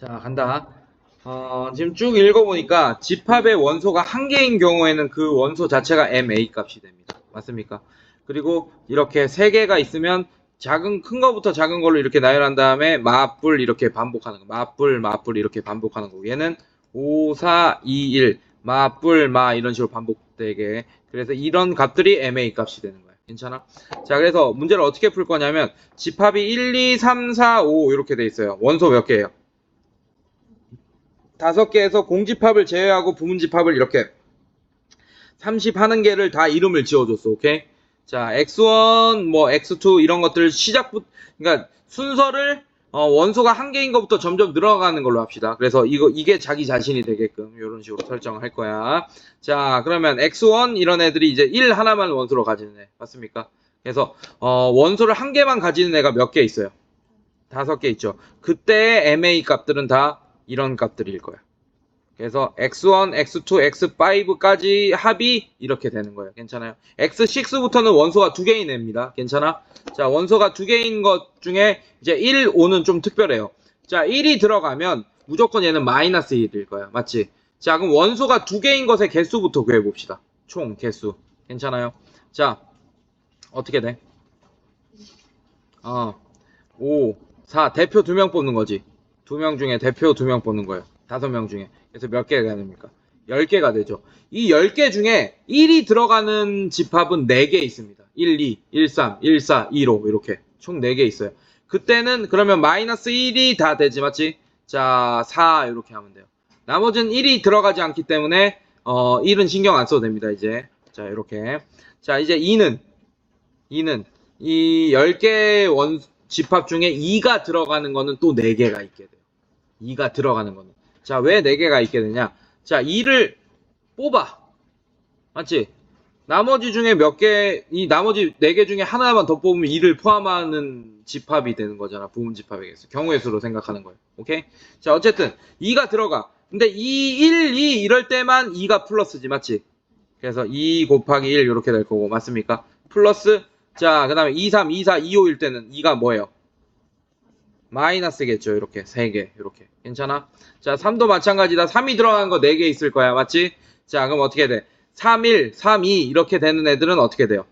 자, 간다. 어, 지금 쭉 읽어보니까 집합의 원소가 한 개인 경우에는 그 원소 자체가 MA 값이 됩니다. 맞습니까? 그리고 이렇게 세 개가 있으면 작은, 큰 거부터 작은 걸로 이렇게 나열한 다음에 맞불 이렇게 반복하는 거. 맞불, 맞불 이렇게 반복하는 거고. 얘는 5, 4, 2, 1. 맞불, 마 이런 식으로 반복되게. 그래서 이런 값들이 MA 값이 되는 거예요. 괜찮아? 자, 그래서 문제를 어떻게 풀 거냐면 집합이 1, 2, 3, 4, 5 이렇게 돼 있어요. 원소 몇 개예요? 다섯 개에서 공집합을 제외하고 부문집합을 이렇게 30 하는 개를 다 이름을 지어줬어. 오케이? 자, x1, 뭐 x2 이런 것들 시작부터 그러니까 순서를 어, 원소가 한 개인 것부터 점점 늘어가는 걸로 합시다. 그래서 이거 이게 자기 자신이 되게끔 이런 식으로 설정을 할 거야. 자, 그러면 x1 이런 애들이 이제 1 하나만 원소로 가지는 애 맞습니까? 그래서 어, 원소를 한 개만 가지는 애가 몇 개 있어요? 다섯 개 있죠. 그때 MA 값들은 다 이런 값들일 거야. 그래서 x1, x2, x5까지 합이 이렇게 되는 거예요. 괜찮아요? x6부터는 원소가 두 개인 애입니다. 괜찮아? 자, 원소가 두 개인 것 중에 이제 1, 5는 좀 특별해요. 자, 1이 들어가면 무조건 얘는 마이너스 1일 거야. 맞지? 자, 그럼 원소가 두 개인 것의 개수부터 구해 봅시다. 총 개수. 괜찮아요? 자, 어떻게 돼? 어, 5, 4, 대표 두 명 뽑는 거지. 두 명 중에 대표 두 명 뽑는 거예요. 다섯 명 중에. 그래서 몇 개가 됩니까? 10개가 되죠. 이 10개 중에 1이 들어가는 집합은 4개 있습니다. 1, 2, 1, 3, 1, 4, 2, 5 이렇게 총 4개 있어요. 그때는 그러면 마이너스 1이 다 되지 맞지? 자, 4 이렇게 하면 돼요. 나머지는 1이 들어가지 않기 때문에 어, 1은 신경 안 써도 됩니다. 이제 자 이렇게 자 이제 2는 2는 이 10개 원 집합 중에 2가 들어가는 거는 또 4개가 있게 돼요. 2가 들어가는 거는. 자, 왜 4개가 있게 되냐? 자, 2를 뽑아. 맞지? 나머지 중에 몇 개, 이 나머지 4개 중에 하나만 더 뽑으면 2를 포함하는 집합이 되는 거잖아. 부분 집합이겠어. 경우의 수로 생각하는 거예요. 오케이? 자, 어쨌든 2가 들어가. 근데 2, 1, 2 이럴 때만 2가 플러스지. 맞지? 그래서 2 곱하기 1 이렇게 될 거고. 맞습니까? 플러스 자, 그 다음에 2, 3, 2, 4, 2, 5일 때는 2가 뭐예요? 마이너스겠죠. 이렇게. 3개. 이렇게. 괜찮아? 자, 3도 마찬가지다. 3이 들어간 거 4개 있을 거야. 맞지? 자, 그럼 어떻게 돼? 3, 1, 3, 2 이렇게 되는 애들은 어떻게 돼요?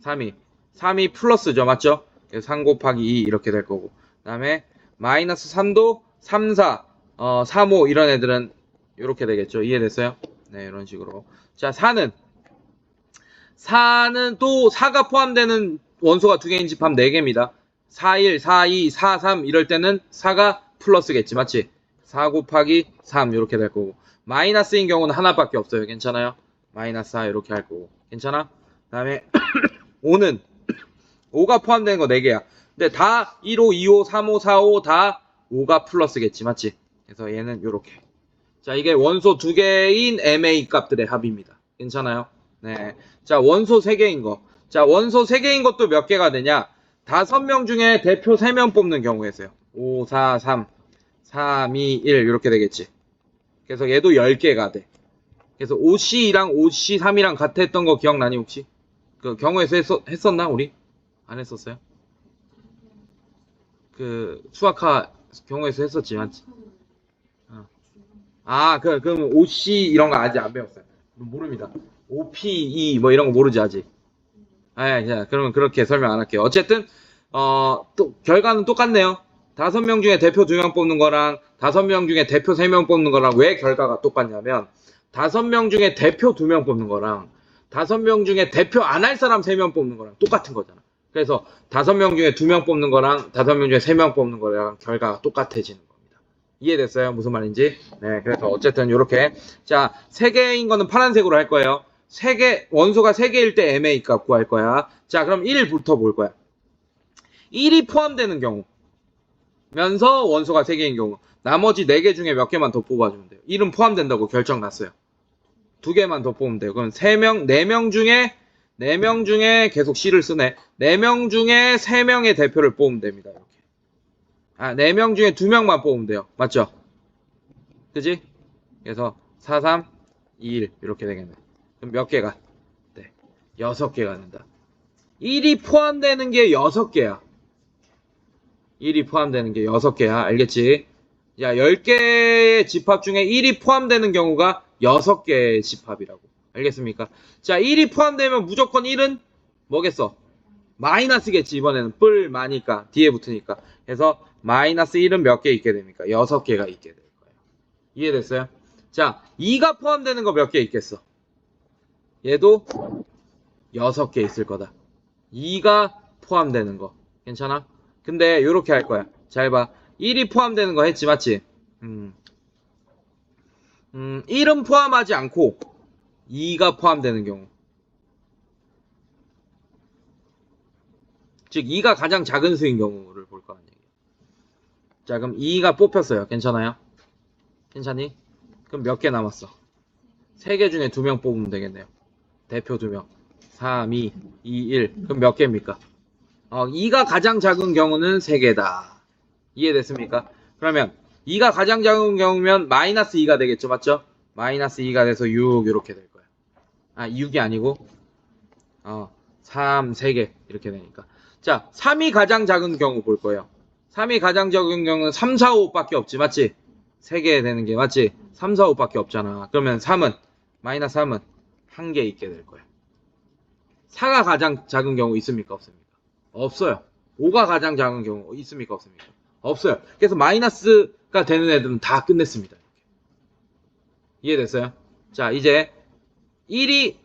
3, 2. 3, 2 플러스죠. 맞죠? 그래서 3 곱하기 2 이렇게 될 거고. 그 다음에 마이너스 3도 3, 4, 어, 3, 5 이런 애들은 이렇게 되겠죠. 이해됐어요? 네, 이런 식으로. 자, 4는 4는 또 4가 포함되는 원소가 두 개인 집합 4개입니다. 4, 1, 4, 2, 4, 3 이럴 때는 4가 플러스겠지. 맞지? 4 곱하기 3 이렇게 될 거고. 마이너스인 경우는 하나밖에 없어요. 괜찮아요? 마이너스 4 이렇게 할 거고. 괜찮아? 그 다음에 5는 5가 포함되는 거 4개야. 근데 다 1호, 2호, 3호, 4호 다 5가 플러스겠지. 맞지? 그래서 얘는 이렇게. 자, 이게 원소 두 개인 MA 값들의 합입니다. 괜찮아요? 네. 자, 원소 3개인 거. 자, 원소 3개인 것도 몇 개가 되냐? 5명 중에 대표 3명 뽑는 경우에서요. 5, 4, 3, 3, 2, 1 이렇게 되겠지. 그래서 얘도 10개가 돼. 그래서 5C랑 5C3이랑 같았던 거 기억나니 혹시? 그 경우에서 했었, 했었나 우리? 안 했었어요? 그 수학화 경우에서 했었지 맞지? 어. 아, 그, 그럼 OC 이런 거 아직 안 배웠어요. 모릅니다. OPE 뭐 이런 거 모르지 아직. 아, 자, 그러면 그렇게 설명 안 할게요. 어쨌든 어, 또 결과는 똑같네요. 다섯 명 중에 대표 두 명 뽑는 거랑 다섯 명 중에 대표 세 명 뽑는 거랑 왜 결과가 똑같냐면 다섯 명 중에 대표 두 명 뽑는 거랑 다섯 명 중에 대표 안 할 사람 세 명 뽑는 거랑 똑같은 거잖아. 그래서 다섯 명 중에 두 명 뽑는 거랑 다섯 명 중에 세 명 뽑는 거랑 결과가 똑같아지는 겁니다. 이해됐어요? 무슨 말인지? 네, 그래서 어쨌든 이렇게 자, 세 개인 거는 파란색으로 할 거예요. 세 개, 원소가 세 개일 때 MA 값 구할 거야. 자, 그럼 1부터 볼 거야. 1이 포함되는 경우. 면서 원소가 세 개인 경우. 나머지 네개 중에 몇 개만 더 뽑아주면 돼요. 1은 포함된다고 결정 났어요. 두 개만 더 뽑으면 돼요. 그럼 세 명, 네명 중에, 네명 중에 계속 C를 쓰네. 네명 중에 세 명의 대표를 뽑으면 됩니다. 이렇게. 아, 네명 중에 두 명만 뽑으면 돼요. 맞죠? 그지? 그래서 4, 3, 2, 1 이렇게 되겠네. 몇 개가? 네. 여섯 개가 된다. 1이 포함되는 게 여섯 개야. 1이 포함되는 게 여섯 개야. 알겠지? 야, 10개의 집합 중에 1이 포함되는 경우가 6개의 집합이라고. 알겠습니까? 자, 1이 포함되면 무조건 1은 뭐겠어? 마이너스겠지, 이번에는. 뿔 마니까, 뒤에 붙으니까. 그래서 마이너스 1은 몇 개 있게 됩니까? 6개가 있게 될 거예요. 이해됐어요? 자, 2가 포함되는 거 몇 개 있겠어? 얘도 6개 있을 거다. 2가 포함되는 거. 괜찮아? 근데 요렇게 할 거야. 잘 봐. 1이 포함되는 거 했지, 맞지? 음. 음, 1은 포함하지 않고 2가 포함되는 경우. 즉 2가 가장 작은 수인 경우를 볼 거란 얘기야. 자, 그럼 2가 뽑혔어요. 괜찮아요? 괜찮니? 그럼 몇 개 남았어? 3개 중에 2명 뽑으면 되겠네요. 대표 2명. 3, 2, 2, 1. 그럼 몇 개입니까? 어, 2가 가장 작은 경우는 3개다. 이해됐습니까? 그러면 2가 가장 작은 경우면 마이너스 2가 되겠죠. 맞죠? 마이너스 2가 돼서 6 이렇게 될 거야. 아, 6이 아니고 어, 3, 3개 이렇게 되니까. 자, 3이 가장 작은 경우 볼 거예요. 3이 가장 작은 경우는 3, 4, 5밖에 없지. 맞지? 3개 되는 게 맞지? 3, 4, 5밖에 없잖아. 그러면 3은 마이너스 3은 한 개 있게 될 거야. 4가 가장 작은 경우 있습니까? 없습니까? 없어요. 5가 가장 작은 경우 있습니까? 없습니까? 없어요. 그래서 마이너스가 되는 애들은 다 끝냈습니다. 이해됐어요? 자, 이제 1이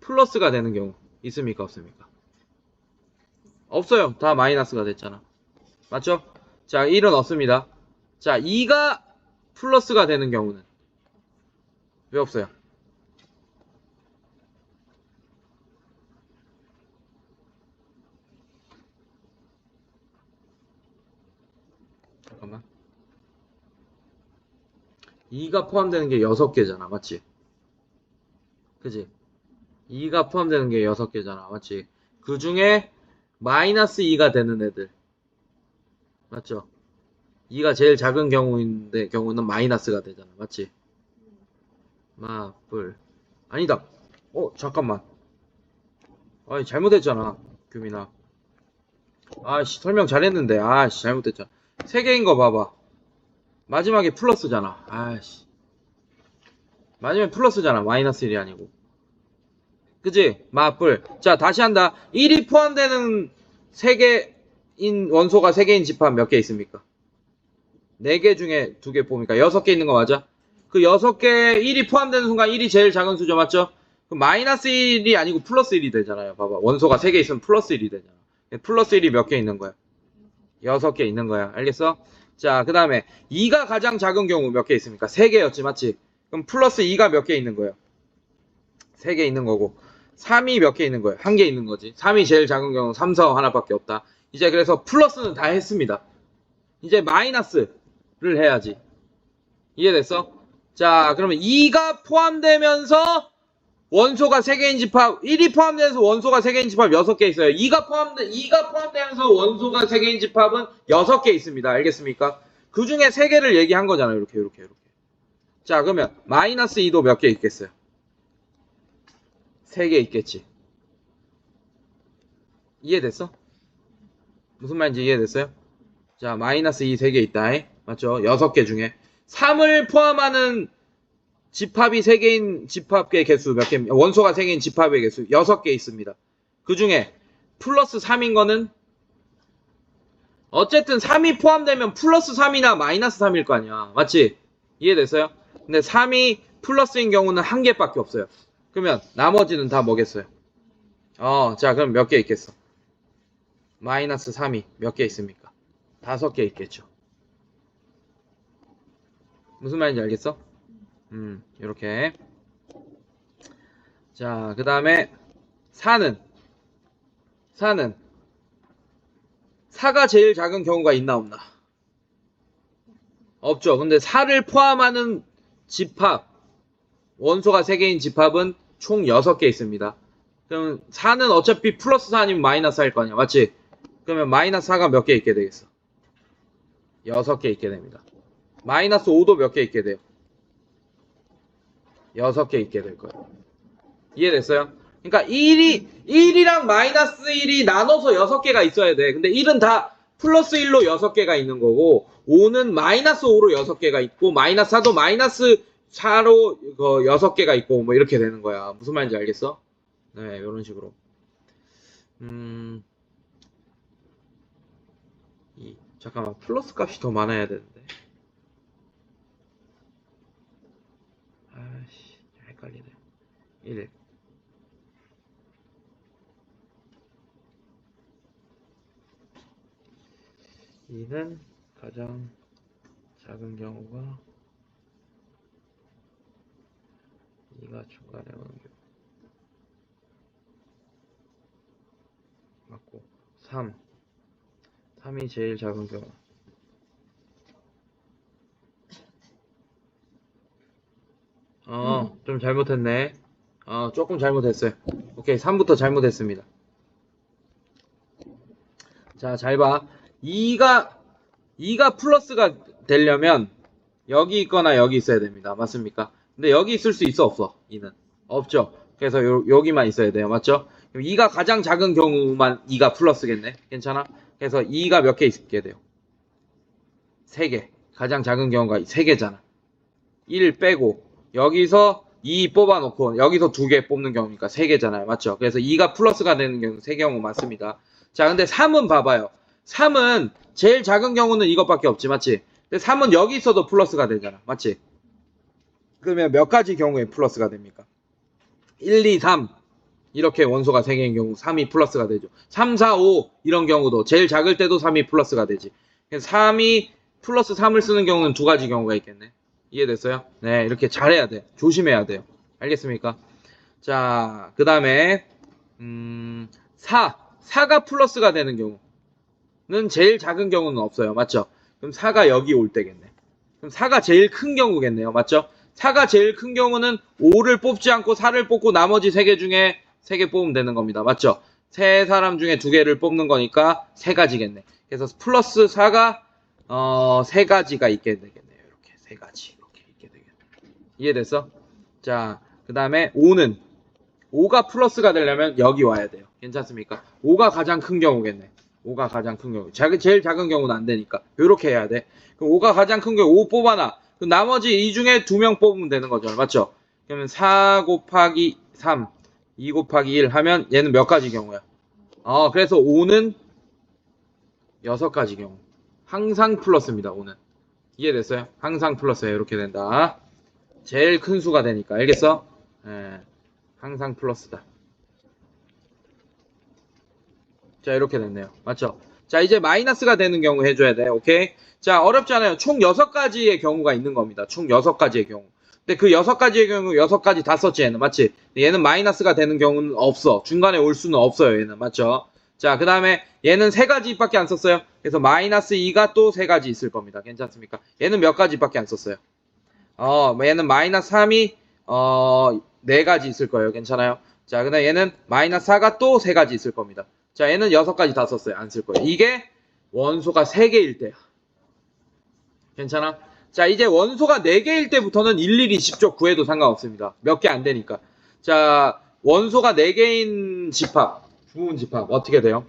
플러스가 되는 경우 있습니까? 없습니까? 없어요. 다 마이너스가 됐잖아. 맞죠? 자, 1은 없습니다. 자, 2가 플러스가 되는 경우는 왜 없어요? 2가 포함되는 게 6개잖아. 맞지? 그지? 2가 포함되는 게 6개잖아. 맞지? 그 중에 마이너스 2가 되는 애들. 맞죠? 2가 제일 작은 경우인데, 경우는 마이너스가 되잖아. 맞지? 마, 뿔. 아니다. 어, 잠깐만. 아니, 잘못했잖아. 규민아. 아씨, 설명 잘했는데. 아씨, 잘못했잖아. 세 개인 거 봐봐. 마지막에 플러스잖아. 아씨. 마지막에 플러스잖아. 마이너스 1이 아니고. 그지? 마뿔. 자, 다시 한다. 1이 포함되는 3개인 원소가 3개인 집합 몇 개 있습니까? 4개 중에 2개 뽑으니까 6개 있는 거 맞아? 그 6개 1이 포함되는 순간 1이 제일 작은 수죠. 맞죠? 그럼 마이너스 1이 아니고 플러스 1이 되잖아요. 봐봐. 원소가 3개 있으면 플러스 1이 되잖아. 플러스 1이 몇 개 있는 거야? 6개 있는 거야. 알겠어? 자, 그 다음에 2가 가장 작은 경우 몇 개 있습니까? 3개였지, 맞지? 그럼 플러스 2가 몇 개 있는 거예요? 3개 있는 거고 3이 몇 개 있는 거예요? 한개 있는 거지. 3이 제일 작은 경우 3, 4 하나밖에 없다. 이제 그래서 플러스는 다 했습니다. 이제 마이너스를 해야지. 이해됐어? 자, 그러면 2가 포함되면서 원소가 3개인 집합, 1이 포함되면서 원소가 3개인 집합 6개 있어요. 2가 포함되, 2가 포함되면서 원소가 3개인 집합은 6개 있습니다. 알겠습니까? 그 중에 3개를 얘기한 거잖아요. 이렇게, 이렇게, 이렇게. 자, 그러면 마이너스 2도 몇 개 있겠어요? 3개 있겠지. 이해됐어? 무슨 말인지 이해됐어요? 자, 마이너스 2 3개 있다. 에? 맞죠? 6개 중에. 3을 포함하는 집합이 3개인 집합의 개수 몇 개, 원소가 3개인 집합의 개수 6개 있습니다. 그 중에 플러스 3인 거는 어쨌든 3이 포함되면 플러스 3이나 마이너스 3일 거 아니야. 맞지? 이해됐어요? 근데 3이 플러스인 경우는 한 개밖에 없어요. 그러면 나머지는 다 뭐겠어요? 어, 자, 그럼 몇 개 있겠어? 마이너스 3이 몇 개 있습니까? 다섯 개 있겠죠. 무슨 말인지 알겠어? 음, 이렇게. 자, 그 다음에 4는 4는 4가 제일 작은 경우가 있나 없나? 없죠. 근데 4를 포함하는 집합 원소가 3개인 집합은 총 6개 있습니다. 그럼 4는 어차피 플러스 4 아니면 마이너스 할거 아니야. 맞지? 그러면 마이너스 4가 몇 개 있게 되겠어? 6개 있게 됩니다. 마이너스 5도 몇 개 있게 돼요? 6개 있게 될 거예요. 이해됐어요? 그러니까 1이 1이랑 마이너스 1이 나눠서 6개가 있어야 돼. 근데 1은 다 플러스 1로 6개가 있는 거고 5는 마이너스 5로 6개가 있고 마이너스 4도 마이너스 4로 그 6개가 있고 뭐 이렇게 되는 거야. 무슨 말인지 알겠어? 네, 이런 식으로. 음. 이 잠깐만. 플러스 값이 더 많아야 되는데. 아씨, 헷갈리네. 1. 이는 가장 작은 경우가 2가 중간에 오는 경우 맞고 3 3이 제일 작은 경우 어, 좀 잘못했네. 어, 조금 잘못했어요. 오케이, 3부터 잘못했습니다. 자, 잘 봐. 2가, 2가 플러스가 되려면 여기 있거나 여기 있어야 됩니다. 맞습니까? 근데 여기 있을 수 있어, 없어? 2는. 없죠. 그래서 요, 여기만 있어야 돼요. 맞죠? 그럼 2가 가장 작은 경우만 2가 플러스겠네. 괜찮아? 그래서 2가 몇 개 있게 돼요? 3개. 가장 작은 경우가 3개잖아. 1 빼고 여기서 2 뽑아놓고 여기서 2개 뽑는 경우니까 3개잖아요. 맞죠? 그래서 2가 플러스가 되는 경우 3경우 맞습니다. 자, 근데 3은 봐봐요. 3은 제일 작은 경우는 이것밖에 없지. 맞지? 근데 3은 여기 있어도 플러스가 되잖아. 맞지? 그러면 몇 가지 경우에 플러스가 됩니까? 1, 2, 3 이렇게 원소가 3개인 경우 3이 플러스가 되죠. 3, 4, 5 이런 경우도 제일 작을 때도 3이 플러스가 되지. 그래서 3이 플러스 3을 쓰는 경우는 두 가지 경우가 있겠네. 이해됐어요? 네, 이렇게 잘해야 돼. 조심해야 돼요. 알겠습니까? 자, 그 다음에, 음, 4. 4가 플러스가 되는 경우는 제일 작은 경우는 없어요. 맞죠? 그럼 4가 여기 올 때겠네. 그럼 4가 제일 큰 경우겠네요. 맞죠? 4가 제일 큰 경우는 5를 뽑지 않고 4를 뽑고 나머지 3개 중에 3개 뽑으면 되는 겁니다. 맞죠? 세 사람 중에 두 개를 뽑는 거니까 세 가지겠네. 그래서 플러스 4가 어, 세 가지가 있게 되겠네요. 이렇게 세 가지. 이해됐어? 자, 그 다음에 5는 5가 플러스가 되려면 여기 와야 돼요. 괜찮습니까? 5가 가장 큰 경우겠네. 5가 가장 큰 경우. 작, 제일 작은 경우는 안 되니까. 이렇게 해야 돼. 그럼 5가 가장 큰 경우 5 뽑아놔. 그럼 나머지 이 중에 두명 뽑으면 되는 거죠. 맞죠? 그러면 4 곱하기 3, 2 곱하기 1 하면 얘는 몇 가지 경우야? 어, 그래서 5는 6가지 경우. 항상 플러스입니다, 5는. 이해됐어요? 항상 플러스예요. 이렇게 된다. 제일 큰 수가 되니까. 알겠어? 예, 항상 플러스다. 자, 이렇게 됐네요. 맞죠? 자, 이제 마이너스가 되는 경우 해줘야 돼. 오케이? 자, 어렵지 않아요. 총 6가지의 경우가 있는 겁니다. 총 6가지의 경우. 근데 그 6가지의 경우 6가지 다 썼지, 얘는. 맞지? 얘는 마이너스가 되는 경우는 없어. 중간에 올 수는 없어요, 얘는. 맞죠? 자, 그 다음에 얘는 3가지밖에 안 썼어요. 그래서 마이너스 2가 또 3가지 있을 겁니다. 괜찮습니까? 얘는 몇 가지밖에 안 썼어요. 어, 얘는 마이너스 3이, 어, 4가지 있을 거예요. 괜찮아요? 자, 그 다음에 얘는 마이너스 4가 또 3가지 있을 겁니다. 자, 얘는 6가지 다 썼어요. 안 쓸 거예요. 이게 원소가 3개일 때야. 괜찮아? 자, 이제 원소가 4개일 때부터는 일일이 직접 구해도 상관없습니다. 몇 개 안 되니까. 자, 원소가 4개인 집합, 부분 집합, 어떻게 돼요?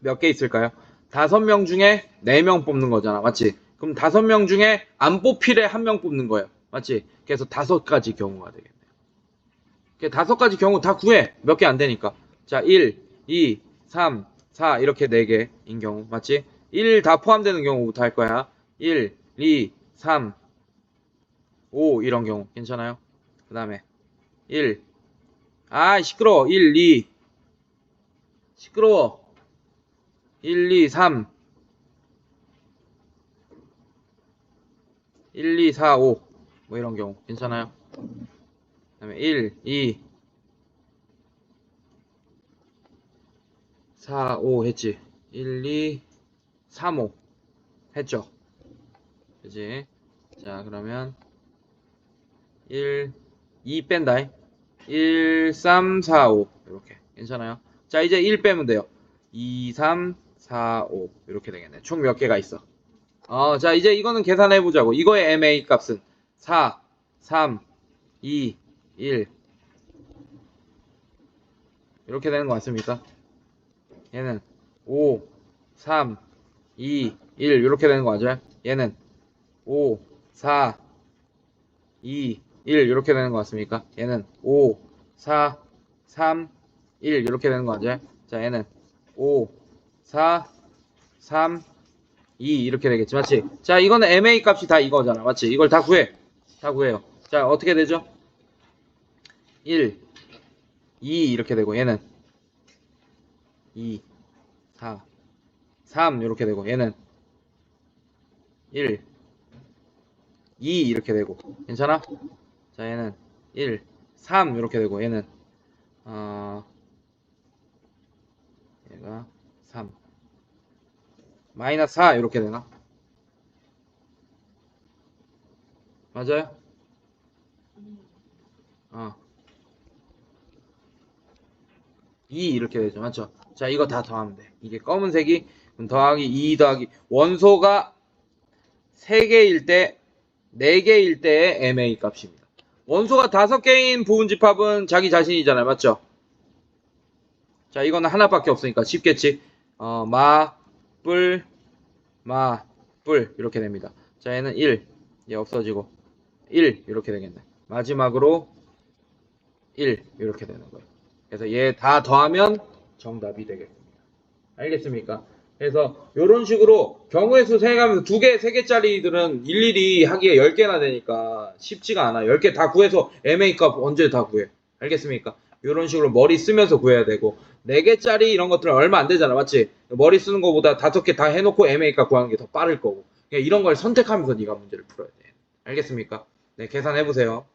몇 개 있을까요? 5명 중에 4명 뽑는 거잖아. 맞지? 그럼 5명 중에 안 뽑힐에 1명 뽑는 거예요. 맞지? 그래서 5가지 경우가 되겠네요. 이렇게 5가지 경우 다 구해. 몇 개 안 되니까. 자, 1, 2, 3, 4 이렇게 4개인 경우. 맞지? 1 다 포함되는 경우부터 할 거야. 1, 2, 3, 5 이런 경우 괜찮아요? 그 다음에 1, 아 시끄러워 1, 2 시끄러워 1, 2, 3 1, 2, 4, 5 뭐 이런 경우 괜찮아요? 그 다음에 1, 2 4, 5 했지 1, 2, 3, 5 했죠? 그지? 자, 그러면 1, 2 뺀다. 1, 3, 4, 5. 이렇게. 괜찮아요? 자, 이제 1 빼면 돼요. 2, 3, 4, 5. 이렇게 되겠네. 총 몇 개가 있어? 어, 자, 이제 이거는 계산해 보자고. 이거의 MA 값은 4, 3, 2, 1. 이렇게 되는 거 맞습니까? 얘는 5, 3, 2, 1 이렇게 되는 거 맞아요? 얘는 5, 4, 2, 1 이렇게 되는 거 맞습니까? 얘는 5, 4, 3, 1 이렇게 되는 거 맞아요? 자, 얘는 5, 4, 3, 2 이렇게 되겠지, 맞지? 자, 이거는 MA 값이 다 이거잖아, 맞지? 이걸 다 구해, 다 구해요. 자, 어떻게 되죠? 1, 2 이렇게 되고 얘는 2, 4, 3 이렇게 되고 얘는 1, 2 이렇게 되고 괜찮아? 자 얘는 1, 3 이렇게 되고 얘는 어 얘가 3 마이너스 4 이렇게 되나? 맞아요? 어. 2 이렇게 되죠. 맞죠? 자, 이거 다 더하면 돼. 이게 검은색이 더하기 2 더하기 원소가 3개일 때 4개일 때의 MA 값입니다. 원소가 5개인 부분 집합은 자기 자신이잖아요. 맞죠? 자, 이거는 하나밖에 없으니까 쉽겠지. 어, 마, 뿔, 마, 뿔 이렇게 됩니다. 자, 얘는 1. 얘 없어지고 1 이렇게 되겠네. 마지막으로 1 이렇게 되는 거예요. 그래서 얘 다 더하면 정답이 되겠습니다. 알겠습니까? 그래서 이런 식으로 경우의 수 세가면서 두 개, 세 개짜리들은 일일이 하기에 10개나 되니까 쉽지가 않아. 10개 다 구해서 MA 값 언제 다 구해. 알겠습니까? 이런 식으로 머리 쓰면서 구해야 되고 4개짜리 이런 것들은 얼마 안 되잖아. 맞지? 머리 쓰는 것보다 5개 다 해놓고 값 구하는 게 더 빠를 거고. 그러니까 이런 걸 선택하면서 네가 문제를 풀어야 돼. 알겠습니까? 네, 계산해 보세요.